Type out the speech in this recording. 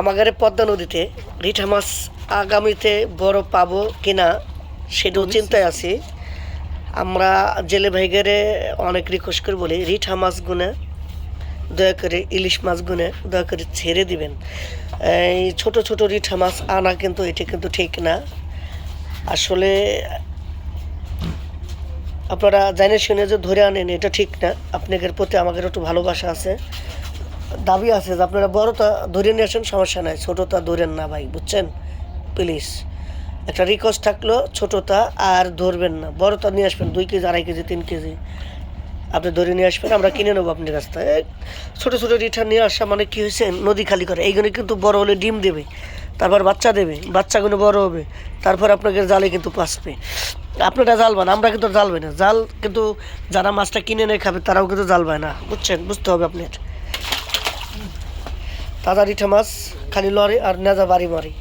আমাদের পদ্মা নদীতে রিঠা মাছ আগামীতে বড় পাবো কিনা সেটাও চিন্তায় আছি। আমরা জেলে ভাইগারে অনেক রিকোয়েস্ট করে বলি রিঠা মাছ গুনে দয়া করে ইলিশ মাছ গুনে দয়া করে ছেড়ে দিবেন। এই ছোট ছোট রিঠা মাছ আনা কিন্তু এটা কিন্তু ঠিক না। আসলে আপনারা জানে শুনে যে ধরে আনেন এটা ঠিক না। আপনাদের প্রতি আমাদের একটু ভালোবাসা আছে। দাবি আছে যে আপনারা বড়টা ধরে নিয়ে আসেন, সমস্যা নাই। ছোটোটা ধরেন না ভাই, বুঝছেন? প্লিজ একটা রিকোয়েস্ট থাকল ছোটোটা আর ধরবেন না। বড়টা নিয়ে আসবেন দুই কেজি, আড়াই কেজি, তিন কেজি। আপনি ধরে নিয়ে আসবেন, আমরা কিনে নেব থেকে এই ছোটো ছোটো রিটার্ন নিয়ে আসা মানে কি হয়েছে? নদী খালি করে। এইগুলো কিন্তু বড় হলে ডিম দেবে, তারপর বাচ্চা দেবে, বাচ্চাগুলো বড় হবে, তারপর আপনাকে জালে কিন্তু পাসবে। আপনারা জ্বালবেন আমরা কিন্তু জ্বালবে না। জাল কিন্তু যারা মাছটা কিনে নিয়ে খাবে, তারাও কিন্তু জ্বালবে না। বুঝছেন? বুঝতে হবে আপনার। তাজা রিঠা মাছ খালি লড়ে আর নেজা বাড়ি মারি।